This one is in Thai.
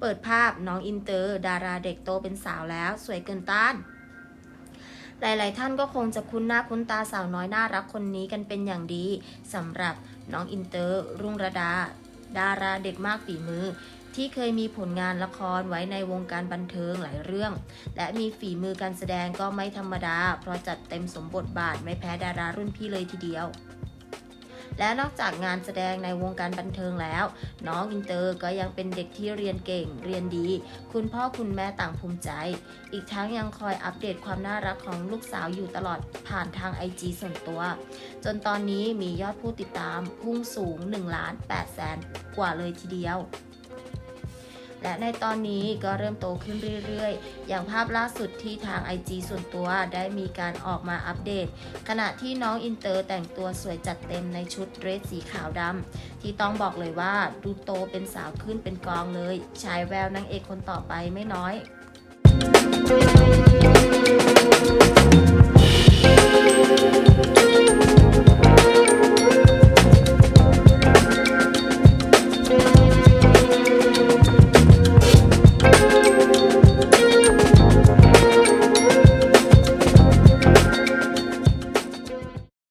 เปิดภาพน้องอินเตอร์ ดาราเด็กโตเป็นสาวแล้ว สวยเกินต้าน หลาย ๆ ท่านก็คงจะคุ้นหน้าคุ้นตาสาวน้อยน่ารักคนนี้กันเป็นอย่างดีสำหรับน้องอินเตอร์ รุ่งระดา ดาราเด็กมากฝีมือที่เคยมีผลงานละครไว้ในวงการบันเทิงหลายเรื่อง และมีฝีมือการแสดงก็ไม่ธรรมดา เพราะจัดเต็มสมบทบาทไม่แพ้ดารารุ่นพี่เลยทีเดียว และนอกจากงานแสดงในวงการบันเทิงแล้ว น้องอินเตอร์ก็ยังเป็นเด็กที่เรียนเก่ง เรียนดี คุณพ่อคุณแม่ต่างภูมิใจ อีกทั้งยังคอยอัปเดตความน่ารักของลูกสาวอยู่ตลอดผ่านทาง IG ส่วนตัว จนตอนนี้มียอดผู้ติดตามพุ่งสูง1ล้าน8แสนกว่าเลยทีเดียว และในตอนนี้ก็เริ่มโตขึ้นเรื่อยๆ อย่างภาพล่าสุดที่ทาง IG ส่วนตัวได้มีการออกมาอัปเดต ขณะที่น้องอินเตอร์แต่งตัวสวยจัดเต็มในชุดเดรสสีขาวดำที่ต้องบอกเลยว่าดูโตเป็นสาวขึ้นเป็นกองเลย ชายแววนางเอกคนต่อไปไม่น้อย